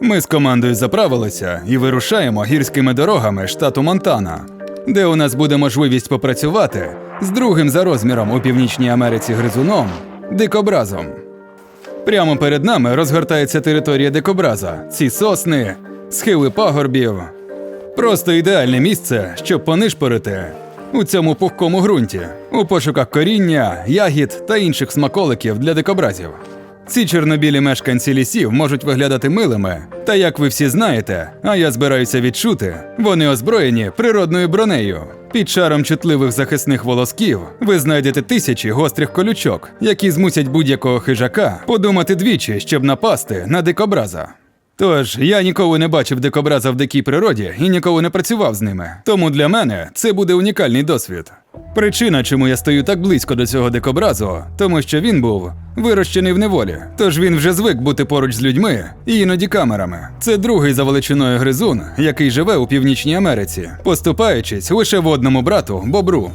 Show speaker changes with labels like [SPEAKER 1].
[SPEAKER 1] Ми з командою заправилися і вирушаємо гірськими дорогами штату Монтана, де у нас буде можливість попрацювати з другим за розміром у Північній Америці гризуном дикобразом. Прямо перед нами розгортається територія дикобраза, ці сосни, схили пагорбів. Просто ідеальне місце, щоб понишпорити у цьому пухкому ґрунті, у пошуках коріння, ягід та інших смаколиків для дикобразів. Ці чорнобілі мешканці лісів можуть виглядати милими, та як ви всі знаєте, а я збираюся відчути, вони озброєні природною бронею. Під шаром чутливих захисних волосків ви знайдете тисячі гострих колючок, які змусять будь-якого хижака подумати двічі, щоб напасти на дикобраза. Тож я ніколи не бачив дикобраза в дикій природі і ніколи не працював з ними. Тому для мене це буде унікальний досвід. Причина, чому я стою так близько до цього дикобразу, тому що він був вирощений в неволі. Тож він вже звик бути поруч з людьми і іноді камерами. Це другий за величиною гризун, який живе у Північній Америці, поступаючись лише в одному брату бобру.